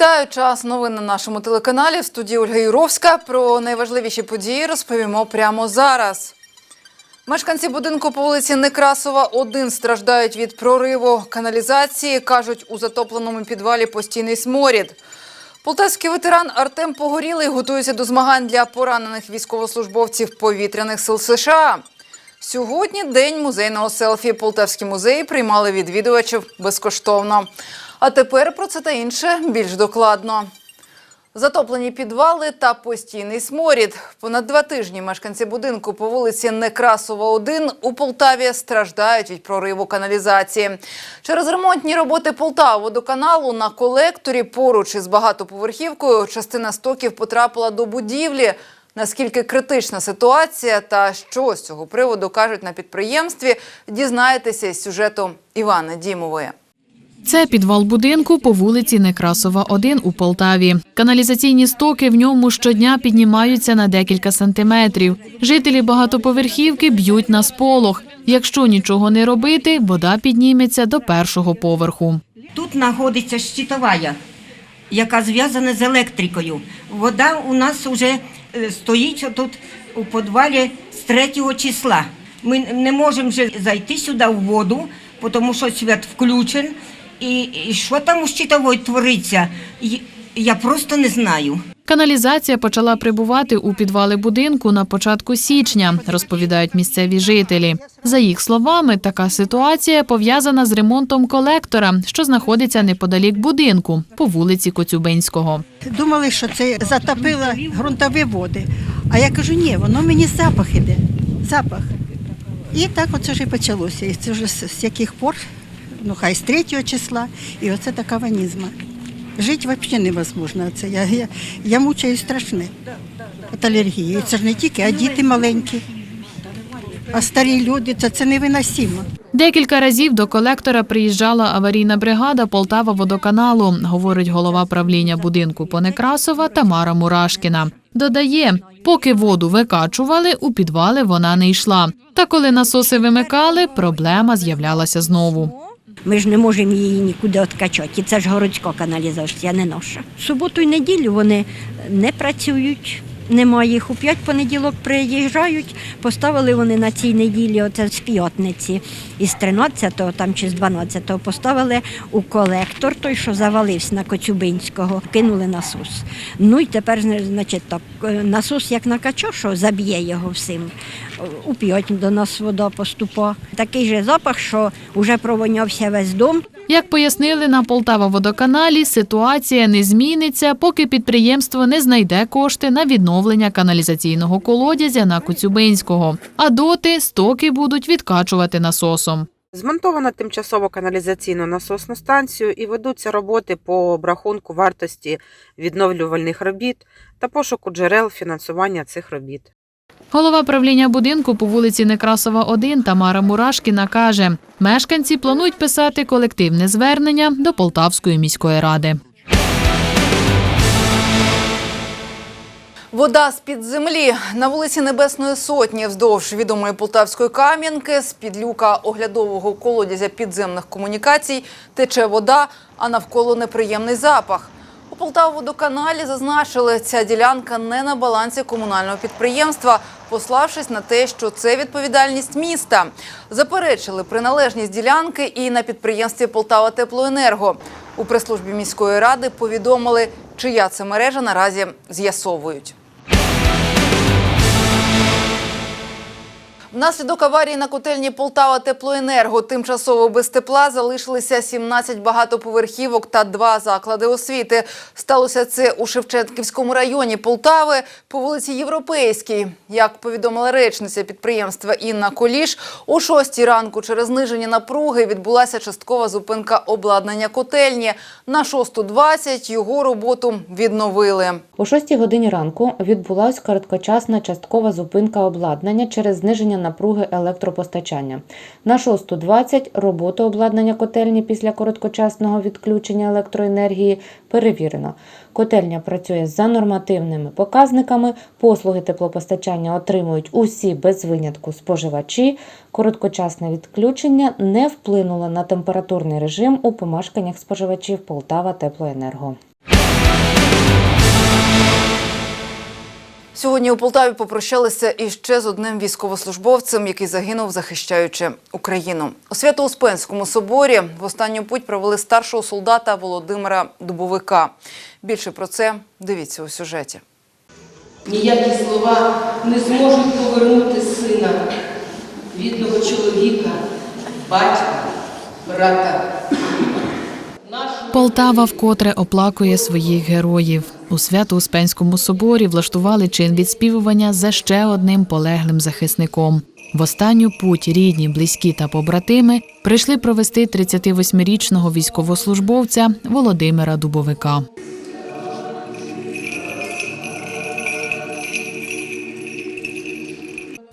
Вітаю час новин на нашому телеканалі. В студії Ольга Юровська. Про найважливіші події розповімо прямо зараз. Мешканці будинку по вулиці Некрасова 1 страждають від прориву каналізації. Кажуть, у затопленому підвалі постійний сморід. Полтавський ветеран Артем Погорілий готується до змагань для поранених військовослужбовців повітряних сил США. Сьогодні день музейного селфі. Полтавські музеї приймали відвідувачів безкоштовно. А тепер про це та інше більш докладно. Затоплені підвали та постійний сморід. Понад два тижні мешканці будинку по вулиці Некрасова, 1 у Полтаві страждають від прориву каналізації. Через ремонтні роботи Полтаводоканалу на колекторі поруч із багатоповерхівкою частина стоків потрапила до будівлі. Наскільки критична ситуація та що з цього приводу кажуть на підприємстві, дізнаєтеся із сюжету Івани Дімової. Це підвал будинку по вулиці Некрасова, 1 у Полтаві. Каналізаційні стоки в ньому щодня піднімаються на декілька сантиметрів. Жителі багатоповерхівки б'ють на сполох. Якщо нічого не робити, вода підніметься до першого поверху. Тут знаходиться щитовая, яка зв'язана з електрикою. Вода у нас вже е, стоїть тут у підвалі з 3 числа. Ми не можемо вже зайти сюди в воду, тому що свят включен. І, і що там у щитовій твориться, я просто не знаю. Каналізація почала прибувати у підвали будинку на початку січня, розповідають місцеві жителі. За їх словами, така ситуація пов'язана з ремонтом колектора, що знаходиться неподалік будинку по вулиці Коцюбинського. Думали, що це затопило ґрунтові води. А я кажу, ні, воно мені запах іде. Запах. І так оце ж і почалося. І це вже з яких пор, ну хай з 3 числа, і оце така ванізма. Жити взагалі невозможно. Це я, я, я мучаюсь страшне. От алергії. Це ж не тільки, а діти маленькі. А старі люди, це, це невиносимо. Декілька разів до колектора приїжджала аварійна бригада Полтава водоканалу, говорить голова правління будинку Понекрасова Тамара Мурашкіна. Додає, поки воду викачували, у підвали вона не йшла. Та коли насоси вимикали, проблема з'являлася знову. Ми ж не можемо її нікуди відкачати. І це ж городська каналізація, не наша. Суботу і неділю вони не працюють. Немає їх у п'ять понеділок приїжджають. Поставили вони на цій неділі, оце з п'ятниці, із 13-го там чи з 12-го поставили у колектор, той, що завалився на Коцюбинського, кинули насос. Ну і тепер, значить, так, е, насос як накачав, що заб'є його всім. У п'ять до нас вода поступа. Такий же запах, що вже провонявся весь дом. Як пояснили на Полтава водоканалі, ситуація не зміниться, поки підприємство не знайде кошти на відновлення каналізаційного колодязя на Коцюбинського. А доти стоки будуть відкачувати насосом. Змонтовано тимчасово каналізаційну насосну станцію і ведуться роботи по обрахунку вартості відновлювальних робіт та пошуку джерел фінансування цих робіт. Голова правління будинку по вулиці Некрасова, 1 Тамара Мурашкіна каже, мешканці планують писати колективне звернення до Полтавської міської ради. Вода з-під землі на вулиці Небесної Сотні вздовж відомої Полтавської Кам'янки з під люка оглядового колодязя підземних комунікацій тече вода, а навколо неприємний запах. Полтаводоканалі зазначили, ця ділянка не на балансі комунального підприємства, пославшись на те, що це відповідальність міста. Заперечили приналежність ділянки і на підприємстві Полтава Теплоенерго. У прес-службі міської ради повідомили, чия це мережа наразі з'ясовують. Внаслідок аварії на котельні Полтава Теплоенерго тимчасово без тепла залишилися 17 багатоповерхівок та два заклади освіти. Сталося це у Шевченківському районі Полтави по вулиці Європейській. Як повідомила речниця підприємства Інна Коліш, о 6 ранку через зниження напруги відбулася часткова зупинка обладнання котельні. На 6.20 його роботу відновили. О 6 годині ранку відбулась короткочасна часткова зупинка обладнання через зниження напруги електропостачання. На 6.20 роботу обладнання котельні після короткочасного відключення електроенергії перевірено. Котельня працює за нормативними показниками. Послуги теплопостачання отримують усі без винятку споживачі. Короткочасне відключення не вплинуло на температурний режим у помешканнях споживачів Полтава Теплоенерго. Сьогодні у Полтаві попрощалися іще з одним військовослужбовцем, який загинув, захищаючи Україну. У Свято-Успенському соборі в останню путь провели старшого солдата Володимира Дубовика. Більше про це дивіться у сюжеті. Ніякі слова не зможуть повернути сина, рідного чоловіка, батька, брата. Полтава вкотре оплакує своїх героїв. У Свято-Успенському соборі влаштували чин відспівування за ще одним полеглим захисником. В останню путь рідні, близькі та побратими прийшли провести 38-річного військовослужбовця Володимира Дубовика.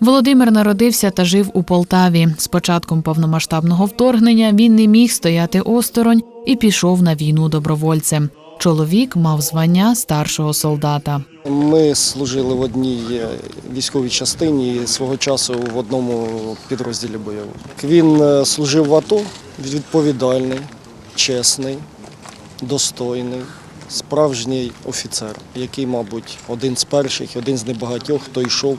Володимир народився та жив у Полтаві. З початком повномасштабного вторгнення він не міг стояти осторонь і пішов на війну добровольцем. Чоловік мав звання старшого солдата. Ми служили в одній е, військовій частині свого часу в одному підрозділі бойовому. Він е, служив в АТО, відповідальний, чесний, достойний, справжній офіцер, який, мабуть, один з перших, один з небагатьох, хто йшов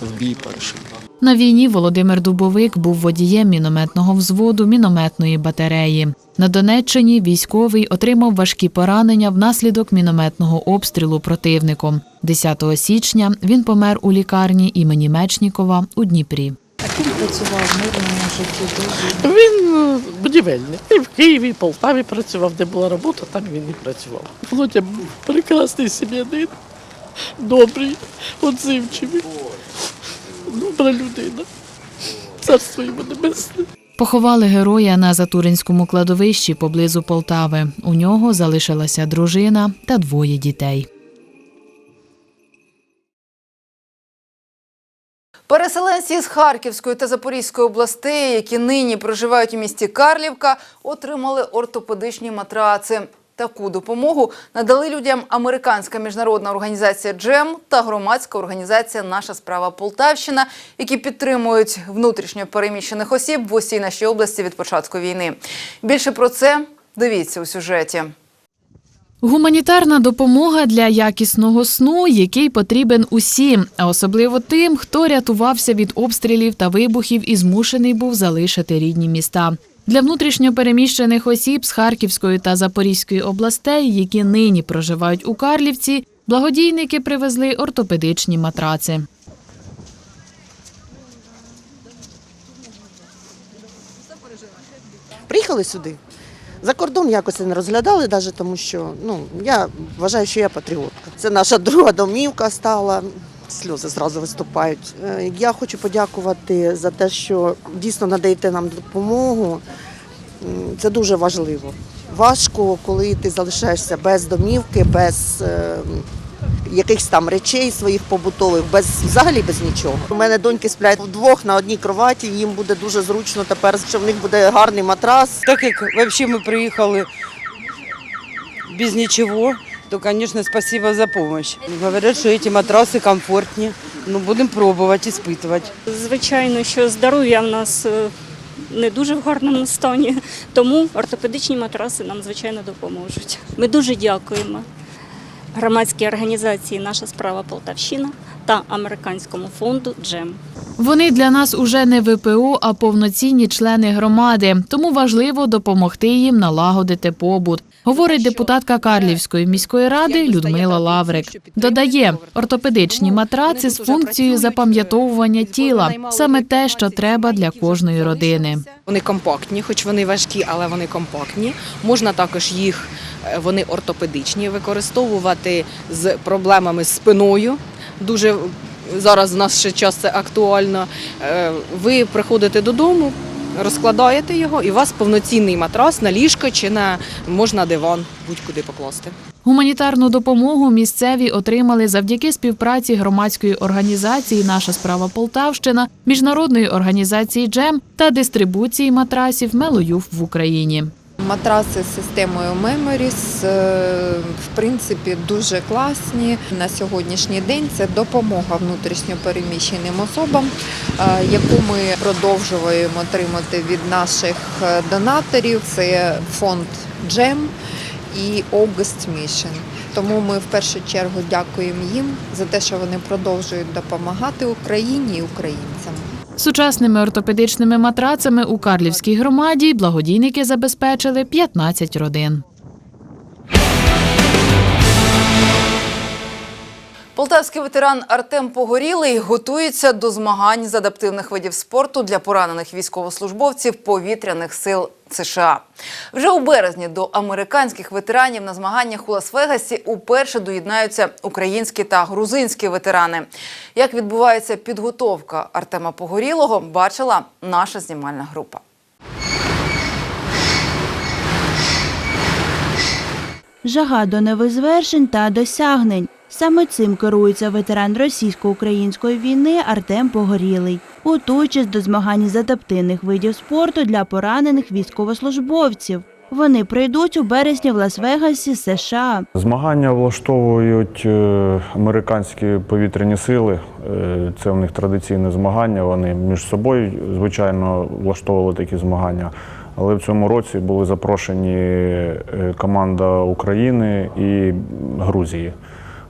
в бій перший. На війні Володимир Дубовик був водієм мінометного взводу мінометної батареї. На Донеччині військовий отримав важкі поранення внаслідок мінометного обстрілу противником. 10 січня він помер у лікарні імені Мечнікова у Дніпрі. Він е, будівельник. І в Києві, і в Полтаві працював, де була робота, там він і працював. Володя був прекрасний сім'янин, добрий, отзивчивий, добра людина. Царство йому небесне. Поховали героя на Затуринському кладовищі поблизу Полтави. У нього залишилася дружина та двоє дітей. Переселенці з Харківської та Запорізької областей, які нині проживають у місті Карлівка, отримали ортопедичні матраци. Таку допомогу надали людям американська міжнародна організація Джем та громадська організація Наша справа Полтавщина, які підтримують внутрішньо переміщених осіб в усій нашій області від початку війни. Більше про це дивіться у сюжеті. Гуманітарна допомога для якісного сну, який потрібен усім, а особливо тим, хто рятувався від обстрілів та вибухів і змушений був залишити рідні міста. Для внутрішньо переміщених осіб з Харківської та Запорізької областей, які нині проживають у Карлівці, благодійники привезли ортопедичні матраци. Приїхали сюди. За кордон якось не розглядали, навіть тому що ну, я вважаю, що я патріотка. Це наша друга домівка стала. Сльози зразу виступають. Е, Я хочу подякувати за те, що дійсно надаєте нам допомогу. Це дуже важливо. Важко, коли ти залишаєшся без домівки, без е, якихось там речей своїх побутових, без взагалі без нічого. У мене доньки сплять вдвох на одній кроваті. Їм буде дуже зручно тепер, що в них буде гарний матрас. Так як вообще мы приехали без ничего, то, конечно, спасибо за помощь. Говорят, что эти матрасы комфортнее. Ну, будем пробовать, испытывать. Звичайно, що здоров'я в нас е, не дуже в гарному стані, тому ортопедичні матраси нам звичайно допоможуть. Ми дуже дякуємо громадській організації Наша справа Полтавщина та американському фонду Джем. Вони для нас уже не ВПО, а повноцінні члени громади, тому важливо допомогти їм налагодити побут. Говорить депутатка Карлівської міської ради Людмила Лаврик. Додає, ортопедичні матраци з функцією запам'ятовування тіла саме те, що треба для кожної родини. Вони компактні, хоч вони важкі, але вони компактні. Можна також їх, е, вони ортопедичні, використовувати з проблемами з спиною. Дуже зараз в нас ще час це актуально. Е, Ви приходите додому, розкладаєте його, і у вас повноцінний матрас на ліжко чи на можна диван будь-куди покласти. Гуманітарну допомогу місцеві отримали завдяки співпраці громадської організації Наша справа Полтавщина, міжнародної організації Джем та дистрибуції матрасів Мелоюф в Україні. Матраси з системою е, в принципі, дуже класні. На сьогоднішній день це допомога внутрішньо переміщеним особам, е, яку ми продовжуємо отримати від наших е, донаторів. Це фонд Джем і August Mission. Тому ми в першу чергу дякуємо їм за те, що вони продовжують допомагати Україні і українцям. Сучасними ортопедичними матрацами у Карлівській громаді благодійники забезпечили 15 родин. Полтавський ветеран Артем Погорілий готується до змагань з адаптивних видів спорту для поранених військовослужбовців повітряних сил США. Вже у березні до американських ветеранів на змаганнях у Лас-Вегасі уперше доєднаються українські та грузинські ветерани. Як відбувається підготовка Артема Погорілого, бачила наша знімальна група. Жага до нових звершень та досягнень. Саме цим керується ветеран російсько-української війни Артем Погорілий, готуючись до змагань з адаптивних видів спорту для поранених військовослужбовців. Вони прийдуть у березні в Лас-Вегасі, США. Змагання влаштовують е, американські повітряні сили. Е, Це в них традиційне змагання. Вони між собою, звичайно, влаштовували такі змагання. Але в цьому році були запрошені е, команда України і Грузії,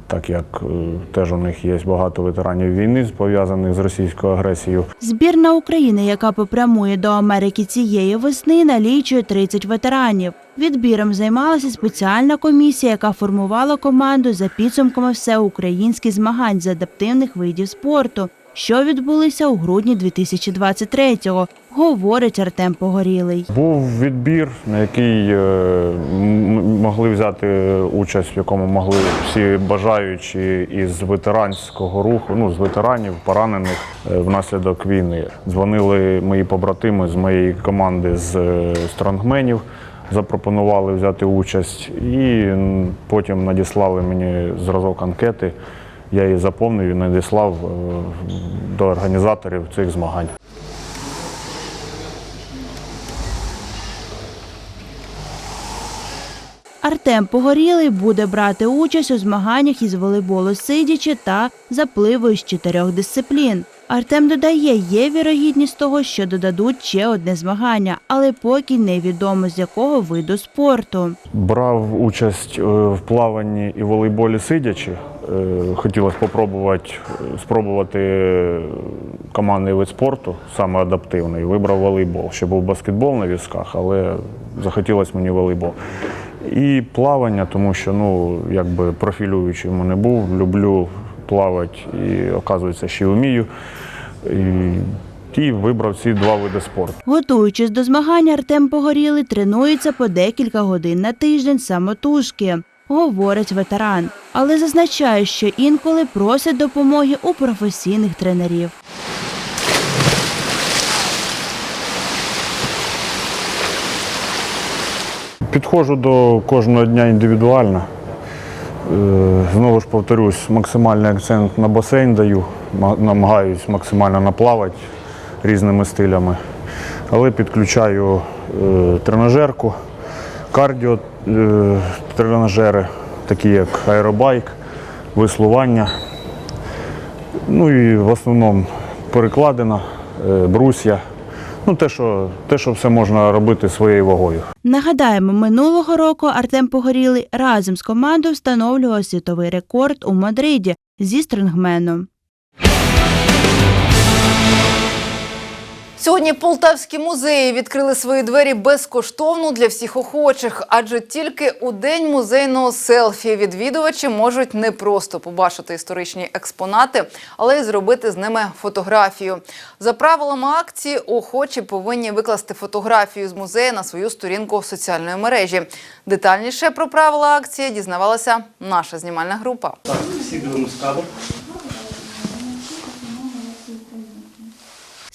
так як е, теж у них є багато ветеранів війни, пов'язаних з російською агресією. Збірна України, яка попрямує до Америки цієї весни, налічує 30 ветеранів. Відбіром займалася спеціальна комісія, яка формувала команду за підсумками всеукраїнських змагань з адаптивних видів спорту, що відбулися у грудні 2023-го, говорить Артем Погорілий. Був відбір, на який е, могли взяти участь, в якому могли всі бажаючі із ветеранського руху, ну з ветеранів, поранених е, внаслідок війни. Дзвонили мої побратими з моєї команди з е, стронгменів, запропонували взяти участь, і потім надіслали мені зразок анкети. Я її заповнив і надіслав е, до організаторів цих змагань. Артем Погорілий буде брати участь у змаганнях із волейболу сидячи та запливу з чотирьох дисциплін. Артем додає, є вірогідність того, що додадуть ще одне змагання, але поки невідомо з якого виду спорту. Брав участь е, в плаванні і волейболі сидячи. Е, Хотілося спробувати, спробувати командний вид спорту, саме адаптивний. Вибрав волейбол. Ще був баскетбол на візках, але захотілося мені волейбол. І плавання, тому що ну, якби профілюючий не був, люблю плавати і, оказується, ще вмію. І, і вибрав ці два види спорту. Готуючись до змагань, Артем Погорілий тренується по декілька годин на тиждень самотужки, говорить ветеран. Але зазначає, що інколи просить допомоги у професійних тренерів. Підходжу до кожного дня індивідуально. Е, Знову ж повторюсь, максимальний акцент на басейн даю, ма- намагаюсь максимально наплавати різними стилями. Але підключаю е, тренажерку, кардіо е, такі як аеробайк, веслування. Ну і в основному перекладина, брусья. Ну, те, що, те, що все можна робити своєю вагою. Нагадаємо, минулого року Артем Погорілий разом з командою встановлював світовий рекорд у Мадриді зі стрингменом. Сьогодні полтавські музеї відкрили свої двері безкоштовно для всіх охочих, адже тільки у день музейного селфі відвідувачі можуть не просто побачити історичні експонати, але й зробити з ними фотографію. За правилами акції, охочі повинні викласти фотографію з музею на свою сторінку соціальної мережі. Детальніше про правила акції дізнавалася наша знімальна група. Так, всі дивимось кадр.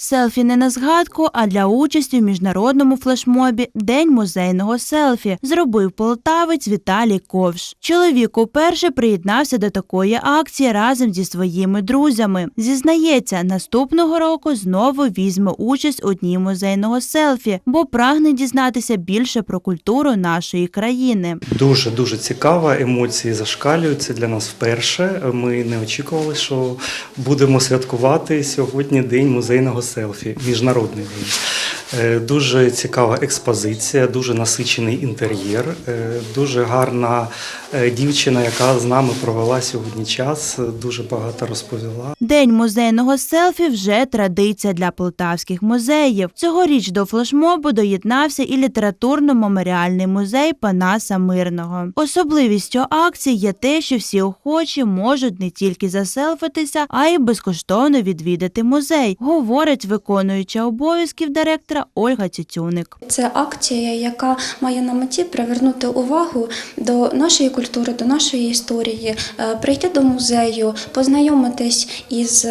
Селфі не на згадку, а для участі в міжнародному флешмобі День музейного селфі зробив полтавець Віталій Ковш. Чоловік уперше приєднався до такої акції разом зі своїми друзями. Зізнається, наступного року знову візьме участь у дні музейного селфі, бо прагне дізнатися більше про культуру нашої країни. Дуже дуже цікаво, емоції зашкалюють. Це для нас вперше. Ми не очікували, що будемо святкувати сьогодні День музейного селфі, міжнародний день. Е, Дуже цікава експозиція, дуже насичений інтер'єр, е, дуже гарна е, дівчина, яка з нами провела сьогодні час, дуже багато розповіла. День музейного селфі вже традиція для полтавських музеїв. Цьогоріч до флешмобу доєднався і літературно-меморіальний музей Панаса Мирного. Особливістю акції є те, що всі охочі можуть не тільки заселфитися, а й безкоштовно відвідати музей, говорить виконуюча обов'язків директора Ольга Цюцюник. Це акція, яка має на меті привернути увагу до нашої культури, до нашої історії, е, прийти до музею, познайомитись із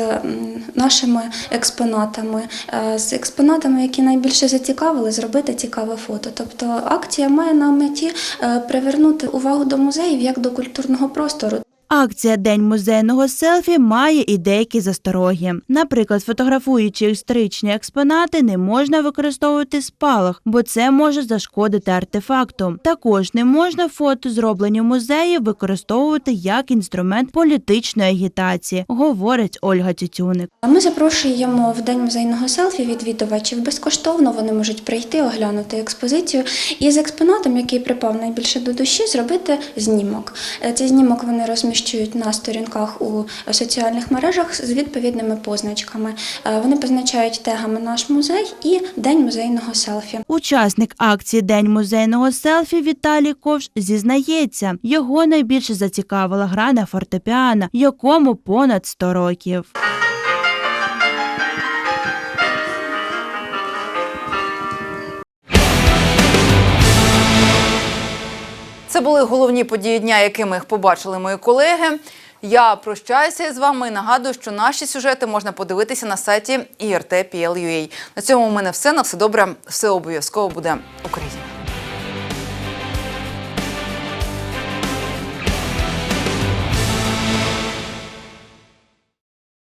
нашими експонатами, е, з експонатами, які найбільше зацікавили, зробити цікаве фото. Тобто акція має на меті е, привернути увагу до музеїв як до культурного простору. Акція День музейного селфі має і деякі застороги. Наприклад, фотографуючи історичні експонати, не можна використовувати спалах, бо це може зашкодити артефакту. Також не можна фото, зроблені в музеї, використовувати як інструмент політичної агітації, говорить Ольга Тютюник. Ми запрошуємо в день музейного селфі відвідувачів безкоштовно. Вони можуть прийти, оглянути експозицію і з експонатом, який припав найбільше до душі, зробити знімок. Е, Цей знімок вони розміщують на сторінках у соціальних мережах з відповідними позначками. Е, Вони позначають тегами наш музей і день музейного селфі. Учасник акції День музейного селфі Віталій Ковш зізнається, його найбільше зацікавила гра на фортепіано, якому понад 100 років. Це були головні події дня, якими побачили мої колеги. Я прощаюся з вами і нагадую, що наші сюжети можна подивитися на сайті IRT.PL.UA. На цьому у мене все. На все добре, все обов'язково буде Україна.